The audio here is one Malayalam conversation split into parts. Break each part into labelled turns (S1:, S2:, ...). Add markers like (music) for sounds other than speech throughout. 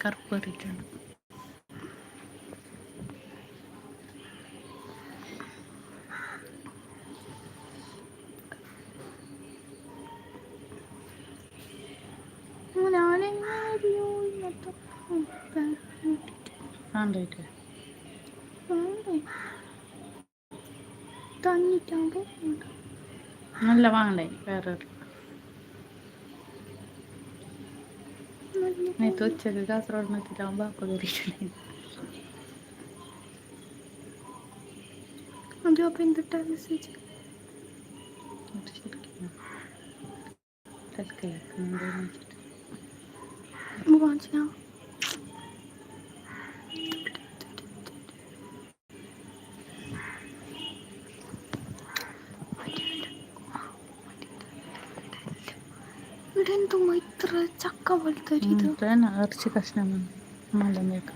S1: കറുപ്പ് കയറിയിട്ടുണ്ട് കണ്ടിട്ട്
S2: തന്നിട്ടാകുമ്പോൾ
S1: നല്ല വാങ്ങണ്ടേ? വേറെ नहीं तो चलेगा असर मैं तो
S2: जाऊँगा आपको नहीं हाँ,
S1: जो आप इंदर टाइम
S2: से चल अच्छा, के ഇവിടെ എന്തോ ഇത്ര ചക്ക പോലത്തെ ഒരു ഇത്
S1: ഇറച്ചി കഷ്ണമാണ് മലമേക്ക്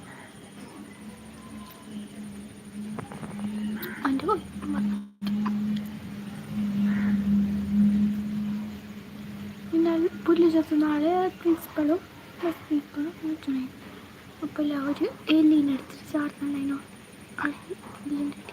S2: അതിന്റെ പിന്നെ പുല്ല് ചേർത്ത് നാളെ പ്രിൻസിപ്പളും പ്ലസ് പ്രിൻസിപ്പളും വിളിച്ചോണേ അപ്പോൾ എല്ലാവരും എലീനെടുത്തിട്ട് ചാടുന്നുണ്ടായിരുന്നു എലീന്റെ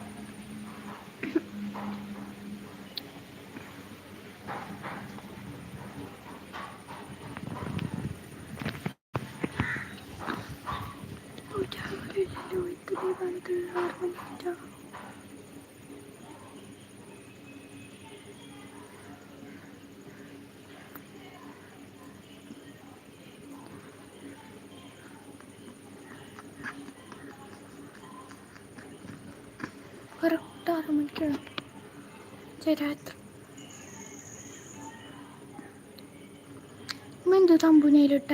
S2: ആറ് മണിക്കാണ് രാത്രി എന്ത് തമ്പുനയിലിട്ട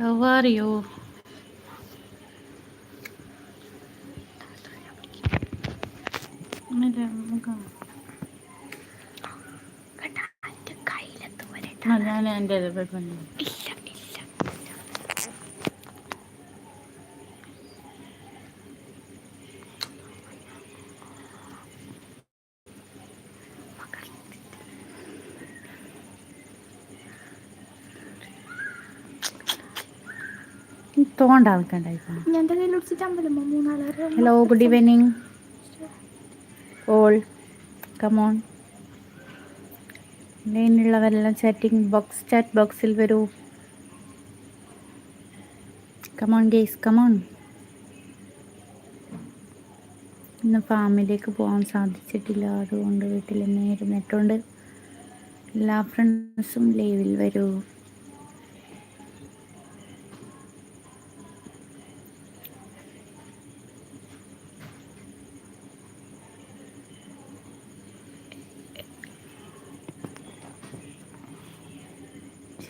S1: How are you? ഞാൻ
S2: എന്റെ
S1: തോണ്ട
S2: അമ്പലമ്മ hello
S1: good evening all come on ലൈനിലുള്ളവരെല്ലാം chatting box chat ബോക്സിൽ വരൂ. കമോൺ ഗേസ് കമോൺ ഇന്ന് ഫാമിലേക്ക് പോകാൻ സാധിച്ചിട്ടില്ല. അതുകൊണ്ട് വീട്ടിൽ നേരം ഇരുന്നിട്ടുണ്ട് എല്ലാ ഫ്രണ്ട്സും ലീവിൽ വരൂ.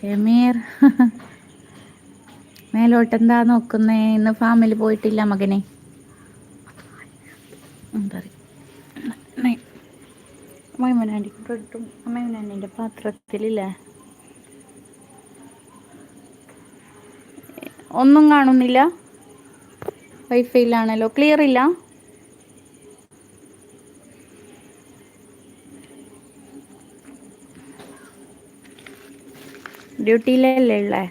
S1: ഷമീർ. (laughs) മേലോട്ടെന്താ നോക്കുന്നേ? ഇന്ന് ഫാമിൽ പോയിട്ടില്ല മകനെ. അമ്മയമ്മനാണ്ടിട്ടും അമ്മയമ്മനാണ്ടിന്റെ പാത്രത്തിലില്ലേ? ഒന്നും കാണുന്നില്ല. വൈഫൈയിലാണല്ലോ ക്ലിയർ ഇല്ല? ഡ്യൂട്ടിയിലല്ലേ ഉള്ളേ?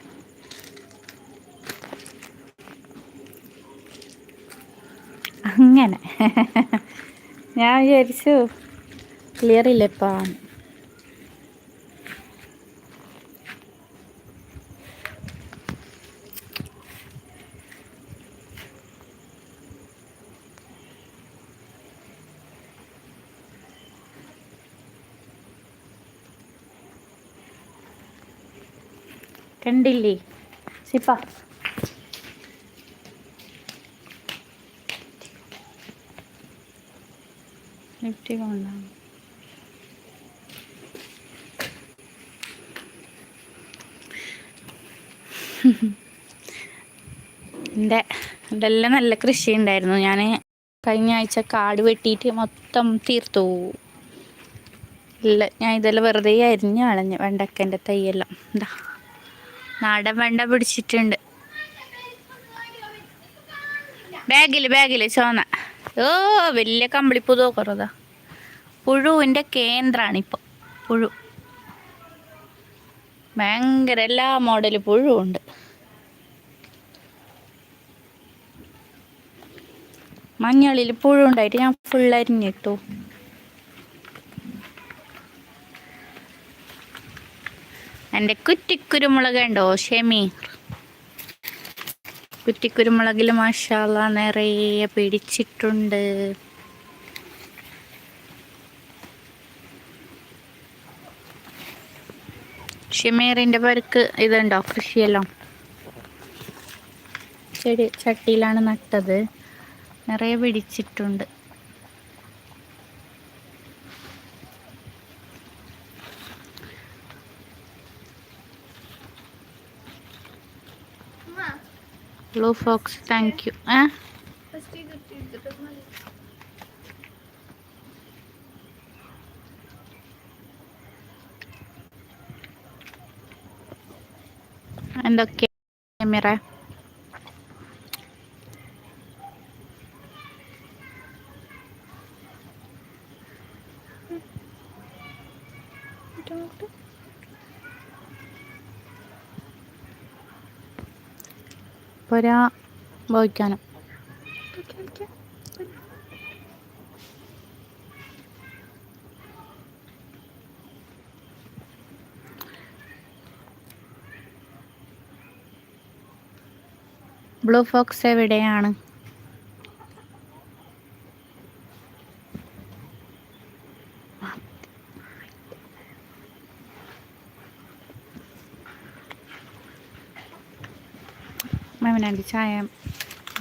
S1: അങ്ങനെ. ഞാൻ വിചാരിച്ചു ക്ലിയർ ഇല്ല കണ്ടില്ലേ? സിപ്പ. ലിഫ്റ്റ് കൊണ്ടാണ് എന്റെ ഇതെല്ലാം നല്ല കൃഷി ഉണ്ടായിരുന്നു. ഞാൻ കഴിഞ്ഞ ആഴ്ച കാട് വെട്ടിയിട്ട് മൊത്തം തീർത്തു. ഇല്ല ഞാൻ ഇതെല്ലാം വെറുതെ അരിഞ്ഞ് കളഞ്ഞു വെണ്ടക്കന്റെ തൈയെല്ലാം. എന്താ നാടൻ വെണ്ട പിടിച്ചിട്ടുണ്ട്. ബാഗിൽ ബാഗിൽ ചോന്ന. ഓ വലിയ കമ്പിളിപ്പൂ തോക്കറതാ പുഴുവിന്റെ കേന്ദ്രമാണിപ്പോൾ പുഴു. ഭയങ്കര എല്ലാ മോഡൽ പുഴുവുണ്ട്. മഞ്ഞളിൽ പുഴു ഉണ്ടായിട്ട് ഞാൻ ഫുൾ അരിഞ്ഞിട്ടു. എന്റെ കുറ്റിക്കുരുമുളക് ഉണ്ടോ ഷെമീർ കുറ്റിക്കുരുമുളകിൽ മാഷാല നിറയെ പിടിച്ചിട്ടുണ്ട്. ഷെമീറിന്റെ പേർക്ക് ഇതുണ്ടോ കൃഷിയെല്ലാം? ചെടി ചട്ടിയിലാണ് നട്ടത്. നിറയെ പിടിച്ചിട്ടുണ്ട്. ബ്ലൂ ഫോക്സ് താങ്ക് യു ഏ എന്തൊക്കെ മിറ പോരാ ഭവിക്കാനും. ബ്ലൂ ഫോക്സ് എവിടെയാണ്? മേമനാണ്ടി ചായ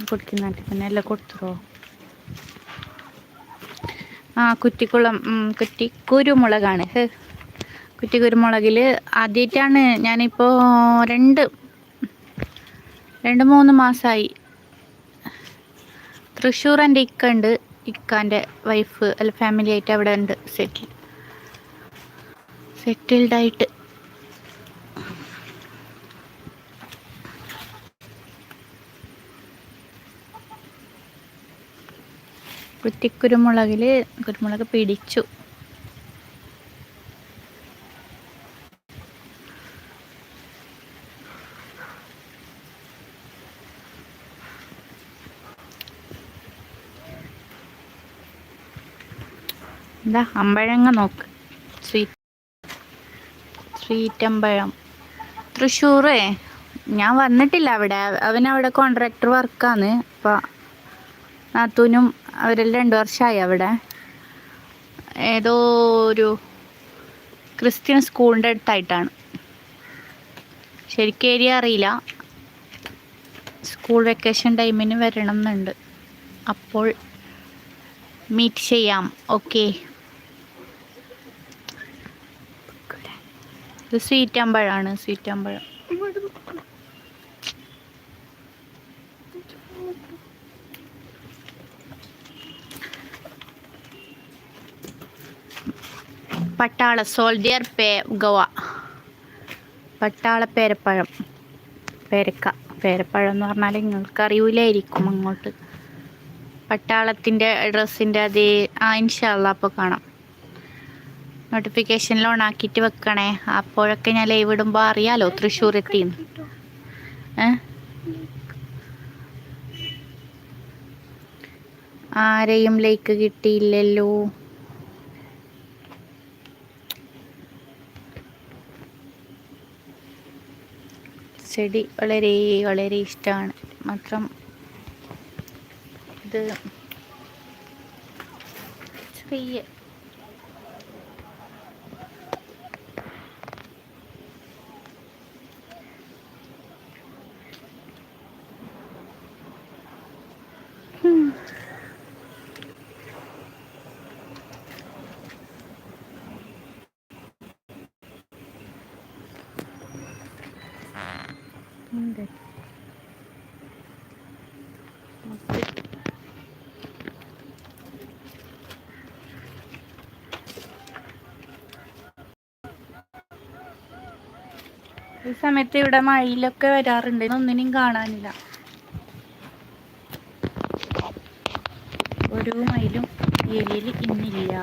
S1: കുടിക്കുന്നുണ്ട് പിന്നെ എല്ലാം കൊടുത്തോ ആ കുറ്റിക്കുളം കുറ്റി കുരുമുളകാണ്. കുറ്റി കുരുമുളകിൽ ആദ്യമായിട്ടാണ് ഞാനിപ്പോൾ രണ്ട് രണ്ട് മൂന്ന് മാസമായി തൃശ്ശൂർ എന്റെ ഇക്ക ഉണ്ട്. ഇക്കാന്റെ വൈഫ് അല്ല ഫാമിലി ആയിട്ട് അവിടെ ഉണ്ട് സെറ്റിൽ സെറ്റിൽഡ് കുറ്റിക്കുരുമുളകിൽ കുരുമുളക് പിടിച്ചു. എന്താ അമ്പഴങ്ങ നോക്ക്. സ്വീറ്റ് സ്വീറ്റ് അമ്പഴം തൃശ്ശൂറേ. ഞാൻ വന്നിട്ടില്ല അവിടെ. അവൻ അവിടെ കോൺട്രാക്ടർ വർക്കാണ് അപ്പം നാത്തൂനും അവരെല്ലാം രണ്ട് വർഷമായി അവിടെ. ഏതോ ഒരു ക്രിസ്ത്യൻ സ്കൂളിന്റെ അടുത്തായിട്ടാണ്. ശരിക്കും ഏരിയ അറിയില്ല. സ്കൂൾ വെക്കേഷൻ ടൈമിന് വരണം എന്നുണ്ട് അപ്പോൾ മീറ്റ് ചെയ്യാം. ഓക്കെ. ഇത് സ്വീറ്റ് അമ്പഴമാണ് സ്വീറ്റ് അമ്പഴം. പട്ടാള സോൾഡിയർ പേ ഗവ. പട്ടാള പേരപ്പഴം. പേരക്ക പേരപ്പഴം എന്ന് പറഞ്ഞാൽ നിങ്ങൾക്ക് അറിയില്ലായിരിക്കും അങ്ങോട്ട്. പട്ടാളത്തിന്റെ ഡ്രസ്സിന്റെ അതേ ആ ഇൻഷാല്ല അപ്പോൾ കാണാം. നോട്ടിഫിക്കേഷനിൽ ഓൺ ആക്കിയിട്ട് വെക്കണേ. അപ്പോഴൊക്കെ ഞാൻ ലൈവ് ഇടുമ്പോൾ അറിയാലോ തൃശ്ശൂർ എത്തിയെന്ന് ഏ? ആരെയും ലൈക്ക് കിട്ടിയില്ലല്ലോ. ചെടി വളരെ വളരെ ഇഷ്ടമാണ്. മാത്രം ഇത് ചെറിയ ഉണ്ട്. ഈ സമയത്ത് ഇവിടെ മഴയിലൊക്കെ വരാറുണ്ട്. ഒന്നിനും കാണാനില്ല. ഒരു മയിലും ഏരിയയിൽ ഇന്നില്ല.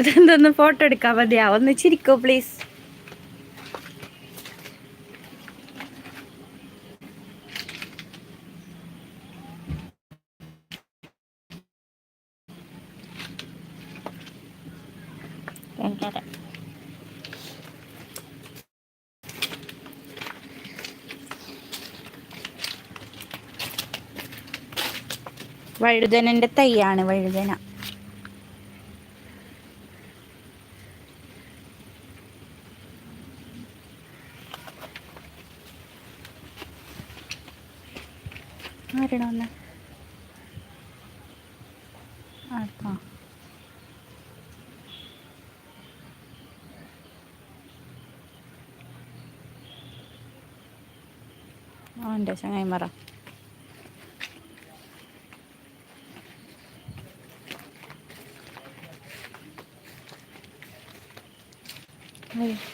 S1: ഇതെന്തൊന്ന് ഫോട്ടോ എടുക്കാൻ മതിയാ? ഒന്ന് ചിരിക്കോ പ്ലീസ് വഴുതനന്റെ തൈയാണ് വഴുതന. Arta. Oh, hindi siya marah Hey.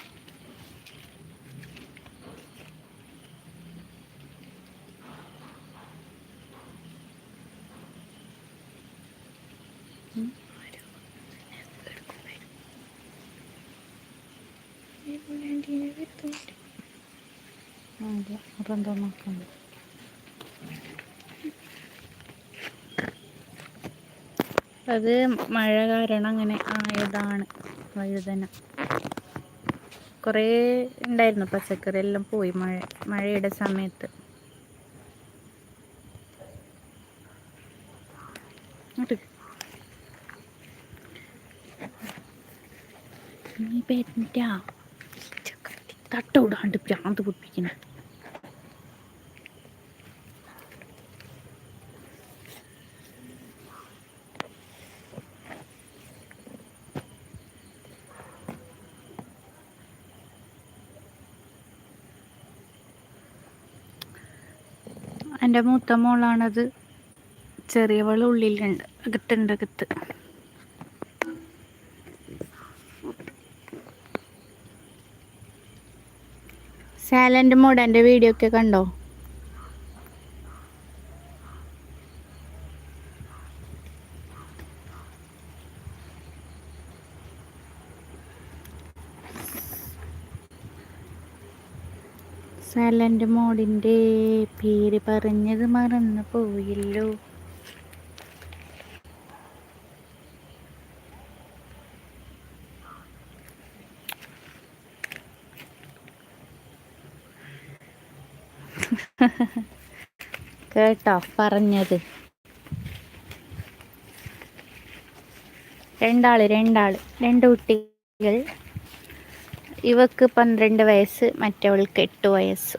S1: അതെ മഴ കാരണം അങ്ങനെ ആയതാണ് വഴുതന. കുറേ ഉണ്ടായിരുന്നു പച്ചക്കറി എല്ലാം പോയി മഴ മഴയുടെ സമയത്ത്. ഇനി പെറ്റാ തട്ടോടാണ്ട് പ്രാന്ത് പൊട്ടിക്കണം. എന്റെ മൂത്ത മോളാണത്. ചെറിയവൾ ഉള്ളിലുണ്ട് അകത്തുണ്ട് അകത്ത്. സാലന്റ് മോഡ് എന്റെ വീഡിയോ ഒക്കെ കണ്ടോ? സൈലന്റ് മോഡിന്റെ പേര് പറഞ്ഞത് മറന്നു പോയല്ലോ. കേട്ടോ പറഞ്ഞത്. രണ്ടാൾ രണ്ടാൾ. രണ്ട് കുട്ടികൾ. ഇവക്ക് പന്ത്രണ്ട് വയസ്സ് മറ്റവൾക്ക് എട്ട് വയസ്സ്.